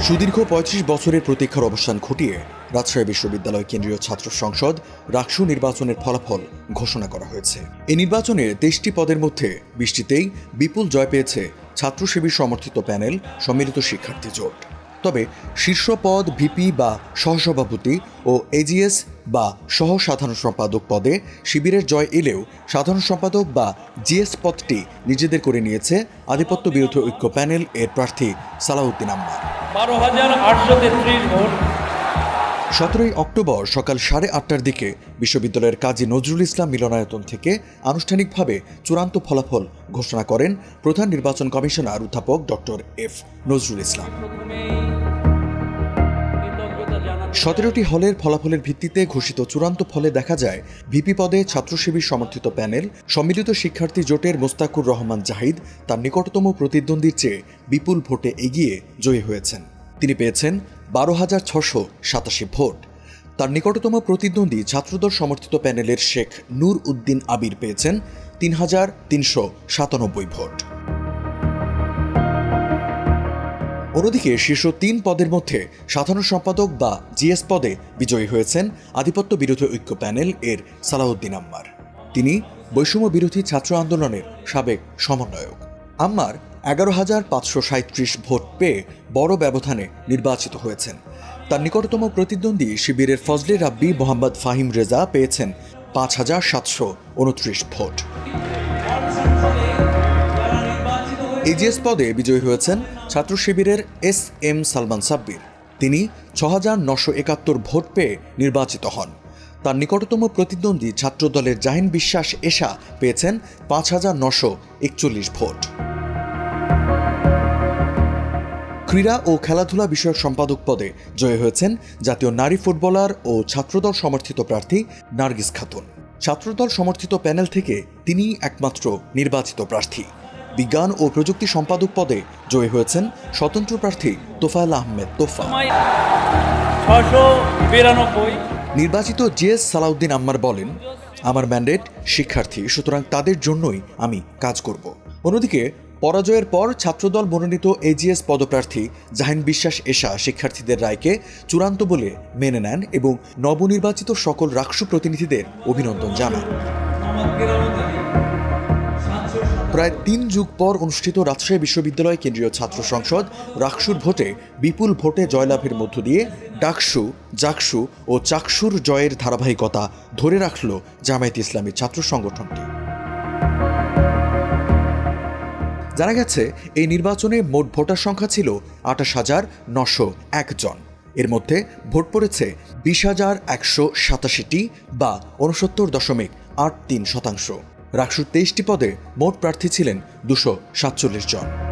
সুদীর্ঘ পঁয়ত্রিশ বছরের প্রতীক্ষার অবসান ঘটিয়ে রাজশাহী বিশ্ববিদ্যালয় কেন্দ্রীয় ছাত্র সংসদ রাকসু নির্বাচনের ফলাফল ঘোষণা করা হয়েছে। এ নির্বাচনে তেইশটি পদের মধ্যে বৃষ্টিতেই বিপুল জয় পেয়েছে ছাত্রসেবী সমর্থিত প্যানেল, সম্মিলিত শিক্ষার্থী জোট। তবে শীর্ষ পদ ভিপি বা সহসভাপতি ও এজিএস বা সহ সাধারণ সম্পাদক পদে শিবিরের জয় এলেও সাধারণ সম্পাদক বা জিএস পদটি নিজেদের করে নিয়েছে আধিপত্য বিরোধী ঐক্য প্যানেল এর প্রার্থী সালাউদ্দিন আম্মা বারো হাজার আটশো তেত্রিশ ভোট। সতেরোই অক্টোবর সকাল সাড়ে আটটার দিকে বিশ্ববিদ্যালয়ের কাজী নজরুল ইসলাম মিলনায়তন থেকে আনুষ্ঠানিকভাবে চূড়ান্ত ফলাফল ঘোষণা করেন প্রধান নির্বাচন কমিশনার অধ্যাপক ডক্টর এফ নজরুল ইসলাম। সতেরোটি হলের ফলাফলের ভিত্তিতে ঘোষিত চূড়ান্ত ফলে দেখা যায়, ভিপি পদে ছাত্রসেবী সমর্থিত প্যানেল, সম্মিলিত শিক্ষার্থী জোটের মোস্তাকুর রহমান জাহিদ তার নিকটতম প্রতিদ্বন্দ্বীর চেয়ে বিপুল ভোটে এগিয়ে জয়ী হয়েছেন। তিনি পেয়েছেন বারো হাজার ছশো সাতাশি ভোট। তার নিকটতম প্রতিদ্বন্দ্বী ছাত্রদল সমর্থিত প্যানেলের শেখ নূর উদ্দিন আবির পেয়েছেন তিন হাজার তিনশো সাতানব্বই ভোট। অন্যদিকে শীর্ষ তিন পদের মধ্যে সাধারণ সম্পাদক বা জিএস পদে বিজয়ী হয়েছেন আধিপত্য বিরোধী ঐক্য প্যানেল এর সালাউদ্দিন আম্মার। তিনি বৈষম্য বিরোধী ছাত্র আন্দোলনের সাবেক সমন্বয়ক। আম্মার এগারো হাজার পাঁচশো সাঁত্রিশ ভোট পেয়ে বড় ব্যবধানে নির্বাচিত হয়েছেন। তার নিকটতম প্রতিদ্বন্দ্বী শিবিরের ফজলে রাব্বি মোহাম্মদ ফাহিম রেজা পেয়েছেন পাঁচ হাজার সাতশো উনত্রিশ ভোট। এজিএস পদে বিজয়ী হয়েছেন ছাত্র শিবিরের এস এম সালমান সাব্বির। তিনি ছ হাজার নশো একাত্তর ভোট পেয়ে নির্বাচিত হন। তার নিকটতম প্রতিদ্বন্দ্বী ছাত্রদলের জাহিন বিশ্বাস এশা পেয়েছেন পাঁচ হাজার নশো একচল্লিশ ভোট। ক্রীড়া ও খেলাধুলা বিষয়ক সম্পাদক পদে জয়ী হয়েছেন জাতীয় নারী ফুটবলার ও ছাত্রদল সমর্থিত প্রার্থী নার্গিস খাতুন। ছাত্রদল সমর্থিত প্যানেল থেকে তিনি একমাত্র নির্বাচিত প্রার্থী। বিজ্ঞান ও প্রযুক্তি সম্পাদক পদে জয়ী হয়েছেন স্বতন্ত্র প্রার্থী তোফায়েল আহমেদ তোফা। নির্বাচিত জিএস সালাউদ্দিন আম্মার বলেন আমার ম্যান্ডেট শিক্ষার্থী সুতরাং তাদের জন্যই আমি কাজ করব। অন্যদিকে পরাজয়ের পর ছাত্রদল মনোনীত এজিএস পদপ্রার্থী জাহিন বিশ্বাস এশা শিক্ষার্থীদের রায়কে চূড়ান্ত বলে মেনে নেন এবং নবনির্বাচিত সকল রাকসু প্রতিনিধিদের অভিনন্দন জানান। প্রায় তিন যুগ পর অনুষ্ঠিত রাজশাহী বিশ্ববিদ্যালয় কেন্দ্রীয় ছাত্র সংসদ রাকসুর ভোটে বিপুল ভোটে জয়লাভের মধ্য দিয়ে ডাকসু, জাকসু ও চাকসুর জয়ের ধারাবাহিকতা ধরে রাখল জামায়াত ইসলামী ছাত্র সংগঠনটি। জানা গেছে, এই নির্বাচনে মোট ভোটার সংখ্যা ছিল আঠাশ হাজার নশো একজন এর মধ্যে ভোট পড়েছে বিশ হাজার একশো সাতাশিটি বা উনসত্তর দশমিক আট তিন শতাংশ। রাকসুর তেইশটি পদে মোট প্রার্থী ছিলেন দুশো সাতচল্লিশ জন।